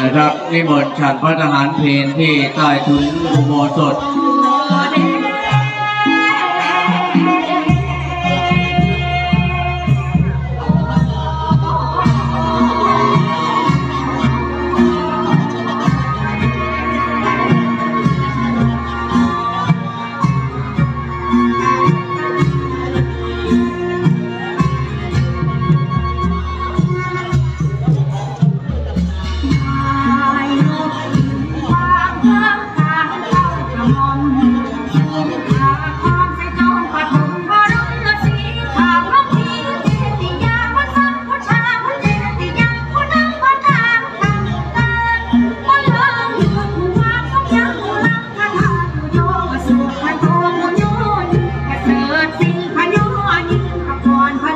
นะครับนิมนต์ฉันพระทหารเพลที่ใต้ทุนอุโบสถ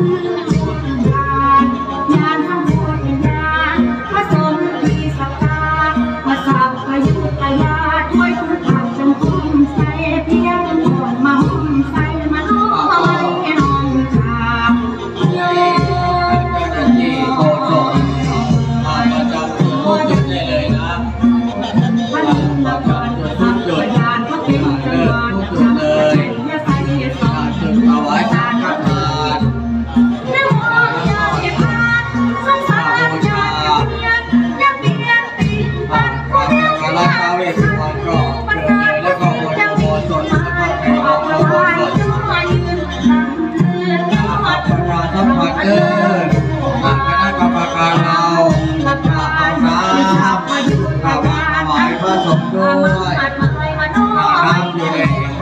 Thank you.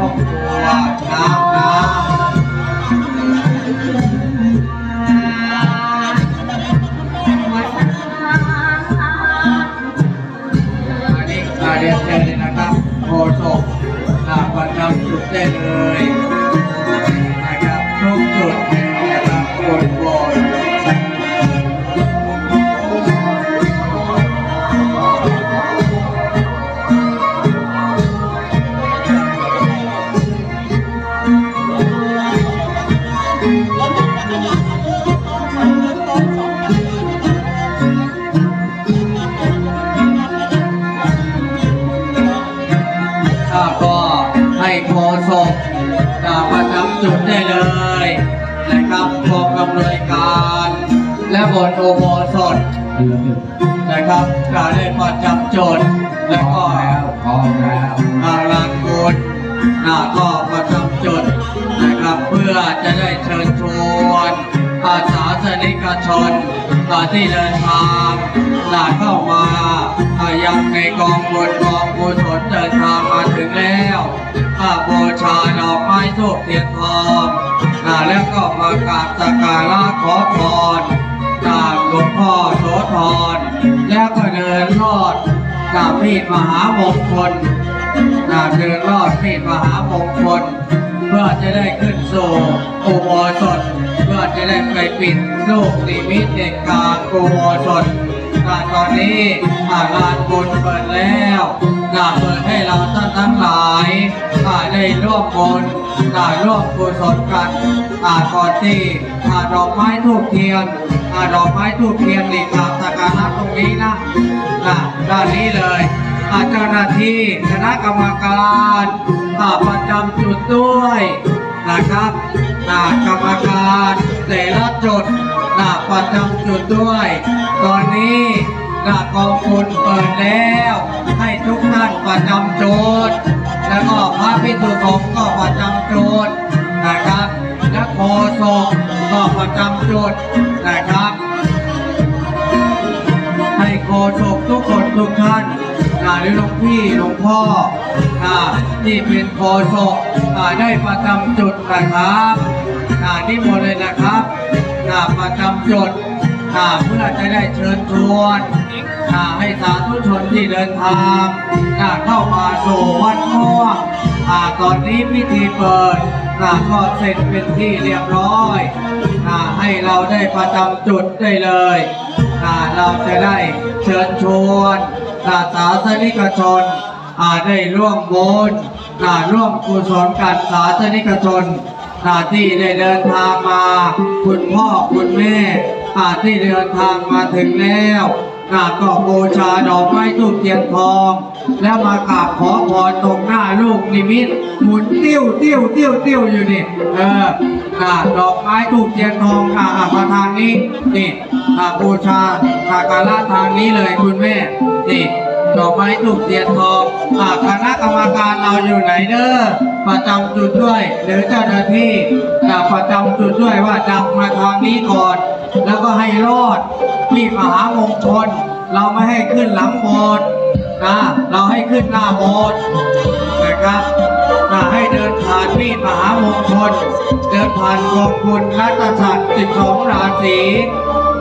อ และบนโอโบสถนะครับจะได้ประจำจุดแล้วก็พร้อมแล้วอาลานกุลนาก็ประจำจุดนะครับเพื่อจะได้เชิญชวนอาสาสนิกชนที่เดินทางหนาเข้ามาอายังในกองบุญกองกุศลเดินทางมาถึงแล้วอาบูชาดอกไม้ทูบเทียนทองอ่าแล้วก็มากราบสักการะขอพร จากหลวงพ่อโสธรแล้วก็เดินรอดกับมีดมหามงคลอ่าเดินรอดมีดมหามงคล เพื่อจะได้ขึ้นสู่อุโบสถเพื่อจะได้ไปปิดลูกนิมิตเด็กกลางอุโบสถอ่าตอนนี้อาลานบุญเปิดแล้ว น่าเปิดให้เราท่านทั้งหลายได้ร่วมบุญอ่าร่วมกุศลกันอาก่อนที่อาดอกไม้ทูบเทียนอาดอกไม้ทูบเทียนนี่กราบสักการะตรงนี้นะอ่าด้านนี้เลยอาเจ้าหน้าที่คณะกรรมการอาประจำจุดด้วยนะครับอ่ากรรมการแต่ละจุดอ่าประจำจุดด้วย ตอนนี้ อ่ากองบุญเปิดแล้ว ให้ทุกท่านประจำจุดแล้วก็พระพิสุสงฆ์ก็ประจำจุดนะครับและโฆษกก็ประจำจุดนะครับ ให้โฆษกทุกคนทุกท่านนะหรือหลวงพี่หลวงพ่อนะที่เป็นโฆษกอ่าได้ประจำจุดนะครับนะนิมนต์เลยนะครับนะประจำจุดนะเพื่อจะได้เชิญชวน นะให้สาธุชนที่เดินทางนะเข้ามาสู่วัดม่วงอาตอนนี้พิธีเปิดนะก็เสร็จเป็นที่เรียบร้อยนะให้เราได้ประจำจุดได้เลยอ่าเราจะได้เชิญชวนอ่าสาสนิกชนอาได้ร่วมบุญอ่าร่วมกุศลกันสาสนิกชนอ่าที่ได้เดินทางมา คุณพ่อคุณแม่อาที่เดินทางมาถึงแล้ว นะก็บูชาดอกไม้ทูบเทียนทอง แล้วมากราบขอพรตรงหน้าลูกนิมิตหมุนติ้วติ้วติ้วติ้วอยู่นี่เออนะดอกไม้ทูบเทียนทองอะอะมาทางนี้นี่อะบูชาสากการะทางนี้เลยคุณแม่นี่ดอกไม้ทูบเทียนทองอ่าคณะกรรมการเราอยู่ไหนเด้อประจำจุดด้วย หรือเจ้าหน้าที่อ่าประจำจุดด้วยว่าจับมาทางนี้ก่อน แล้วก็ให้รอดที่มหามงคล เราไม่ให้ขึ้นหลังโบสถ์นะเราให้ขึ้นหน้าโบสถ์นะครับนะให้เดินผ่านมีดมหามงคล เดินผ่านกองคุณรัตสัตว์12ราศี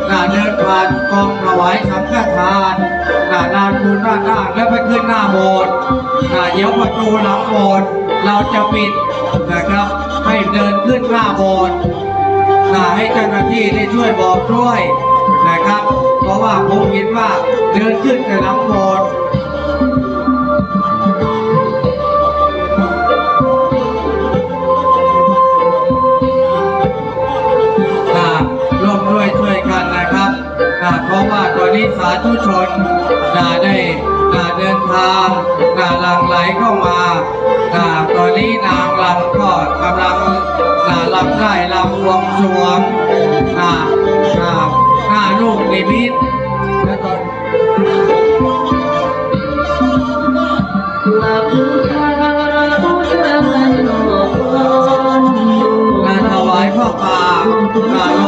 นะเดินผ่านกองถวายสังฆทานนะลานบุญด้านหน้าแล้วไปขึ้นหน้าโบสถ์นะเดี๋ยวประตูหลังโบสถ์เราจะปิดนะครับให้เดินขึ้นหน้าโบสถ์ ให้เจ้าหน้าที่ได้ช่วยบอกด้วยนะครับ เพราะว่าผมเห็นว่าเดินขึ้นแต่ลังโบสถ์นะร่วมด้วยช่วยกันนะครับนะเพราะว่าตอนนี้สาธุชนนะได้ เดินทางนะหลังไหลเข้ามานะตอนนี้นางรำก็กำลังนะรำได้รำวงสวงนะนะหน้าลูกนิมิตและตอนงานถวายพ่อป่า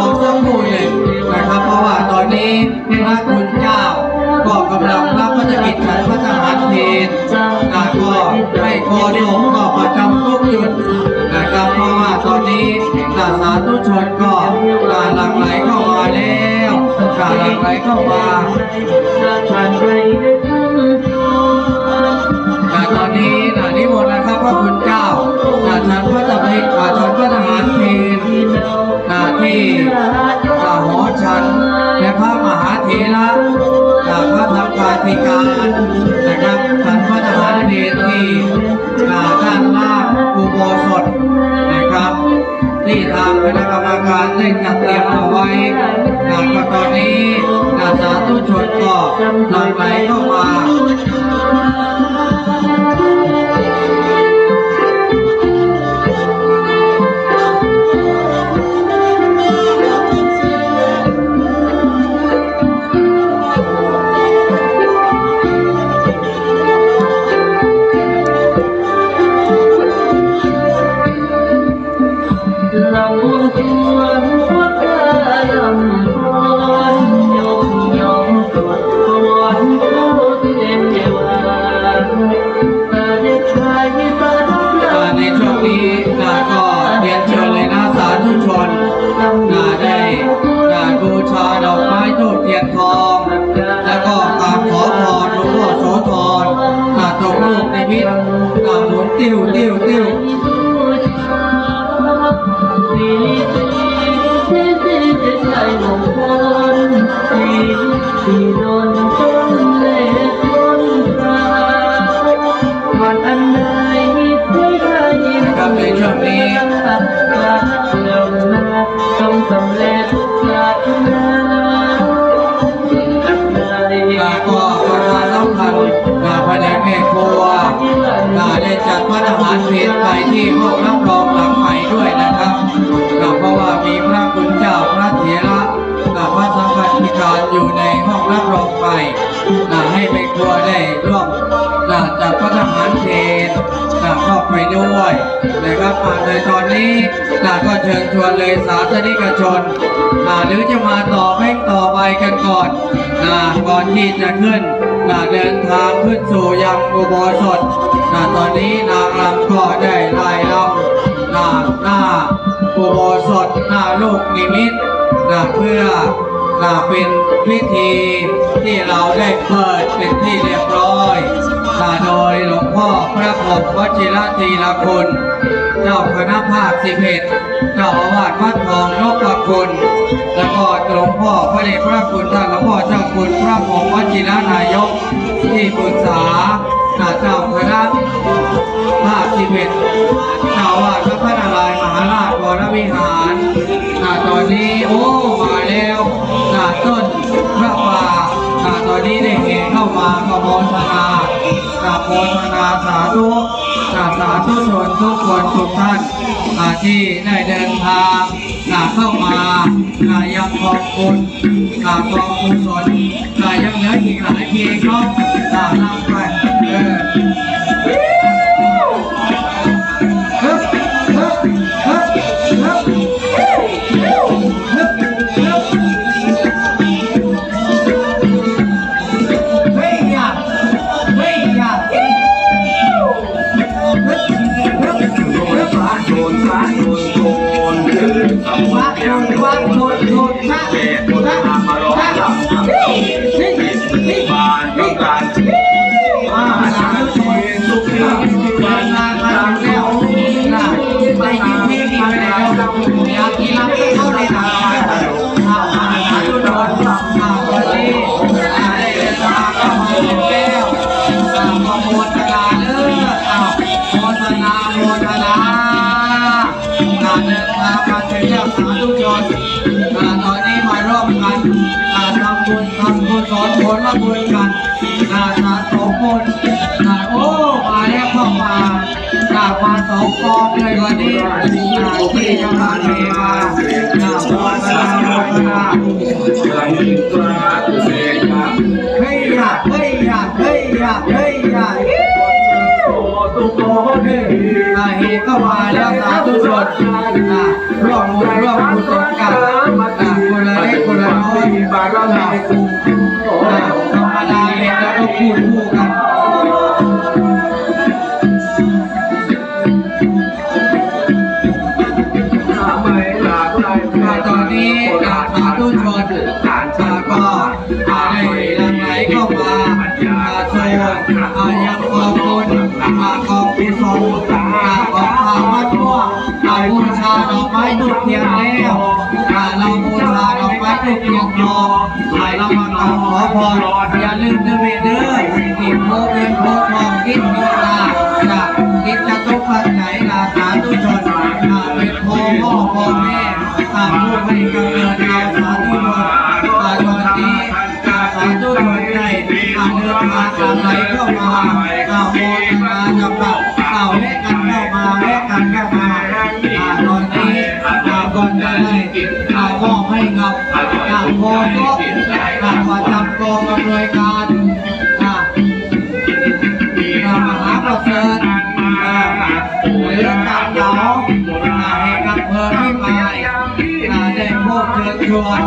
ให้โคโยมก็ประจำทุกจุดนะครับเพราะว่าตอนนี้นาสาธุชนก็นาหลังไหลเข้ามาแล้วนาหลังไหลเข้ามานาตอนนี้นานิมนต์นะครับพระคุณเจ้านาฉันพระตะไคร้ฉันพระทหารเพลนาที่นาหอฉันและพระมหาเถระจากพระธรรมกาธิการ นะครับที่ทางคณะกรรมการได้จัดเตรียมเอาไว้นะก็ตอนนี้นาสาธุชนก็หลั่งไหลเข้ามา หารเพลไปที่ห้องรับรองหลังใหม่ด้วยนะครับนาเพราะว่ามีพระคุณเจ้าพระเถระนาพระสังฆาธิการอยู่ในห้องรับรองใหม่นาให้แม่ครัวได้ร่วมนาจัดพระทหารเพลนาเข้าไปด้วยนะครับมาในตอนนี้นาก็เชิญชวนเลยสาธนิกชนนาหรือจะมาต่อเพลงต่อไปกันก่อนนะก่อนที่จะขึ้น นะเดินทางขึ้นสู่ยังอุโบสถนะตอนนี้นางรำก็ได้ไล่รำนะหน้าอุโบสถหน้าลูกนิมิตนะเพื่อนะเป็นพิธีที่เราได้เปิดเป็นที่เรียบร้อยนะโดยหลวงพ่อพระพรมวชิรทีลคุณ เจ้าคณะภาคสิบเอ็ดเจ้าอาวาสวัดทองนพคุณ แล้วก็หลวงพ่อพระเดชพระคุณท่านหลวงพ่อเจ้าคุณพระพรหมวชิรนายกที่ปรึกษาเจ้าคณะภาคสิบเอ็ดเจ้าวาพระนารายมหาราชวรวิหารอ่าตอนนี้โอ้มาแล้วอ่าต้นพระป่าอ่าตอนนี้ได้เห็นเข้ามาขโมทนากรา บโมทนาสาธุกราบสาธุชนทุกคนทุกท่านอาที่ได้เดินทางกราบเข้ามาอ่ายังขอบคุณกาบกองกุศลอ่ายังเหลืออีกหลายเพียงเนาะอ่ารับไป นฟ้าโดนโดนคือสมวัดเพียงวัดโดนโดนชะ กุศลผลบุญกันอ่าสาธุบุญอ่าโอ้มาแล้วพ่อมาอ่ามาสองกองเลยวันนี้อ่าที่จะมาเทมาอ่าโมทนาโมทนาเฮ้ยยาเฮ้ยอย่าเฮ้ยอย่าเฮ้ยอย่าโตตุโตเฮ้ยอ่าเฮก็มาแล้วสาธุชนอ่าร่วมบุญร่วมกุศลกันอ่าคนละเล็กคนละน้อยบารา เห็นแล้วก็พูด ไม้ทูบเทียนองขอพรอย่าลืมเด้อเวเด้อกินโพเงินโพทองกินเงินลาจะกินจะทุกข์ปัจจัยลาสาธุชนอ่าเป็นพ่อพ่อพ่อแม่อ่าผู้ให้กำเนิดเราสาธุชนอ่าตอนนี้อ่าสาธุชนได้าเดินทางอะไรเข้ามาอ่าโมาโมทบอ่าประจำกองอำนวยการมหาประเสริฐหรือตามเหลาแห่งอำเภอพิมายได้พบเชิญชวน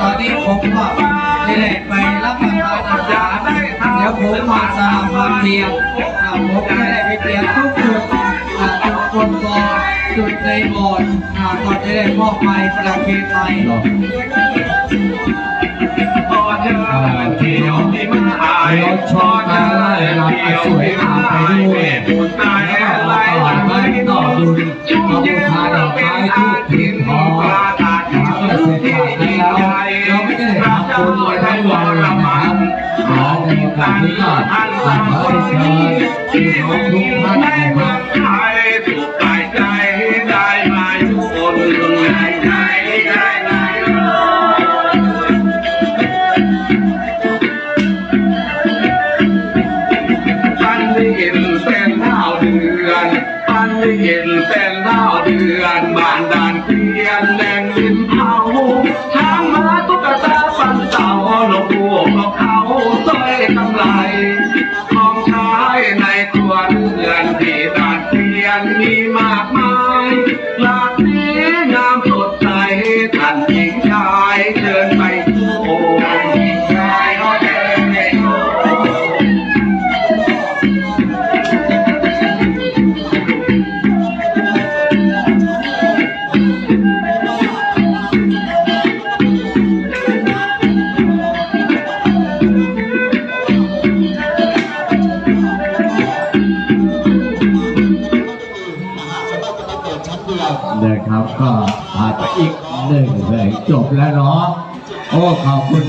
ตอนนี้ผมก็ได้ไปรับประทานอาหารเดี๋ยวผมมาสามวันเพียงผมจะได้ไปเปลี่ยนทุกจุดจุดคนบอจุดในโบสถ์ก่อนจะได้มอบไปประเคนไป ตอเดินเที่ยวที่มันหายเราชมการไล่ลำอันสวยงามไปด้วยบุญตายอะไรก็มาต่อยมาต่อดูมาบูชาดอกไม้ทูบเทียนทองหาเมื่ร็จจากนั้นแล้วเราไม่ได้ทำบุญไว้ทั้งวันลยนะครับขอในโอกาสนี้ก็ขอเชิญพี่น้องทุกท่านนะครับใครถูกใจันได้เห็นเป็นดาวเดือนบานดานเทียนแดงลิ้นเผาช้างมาตุ๊กตาปันเต่าลงพวกเขาสร้อยกำไร จบแล้วเนาะโอ้ขอบคุณ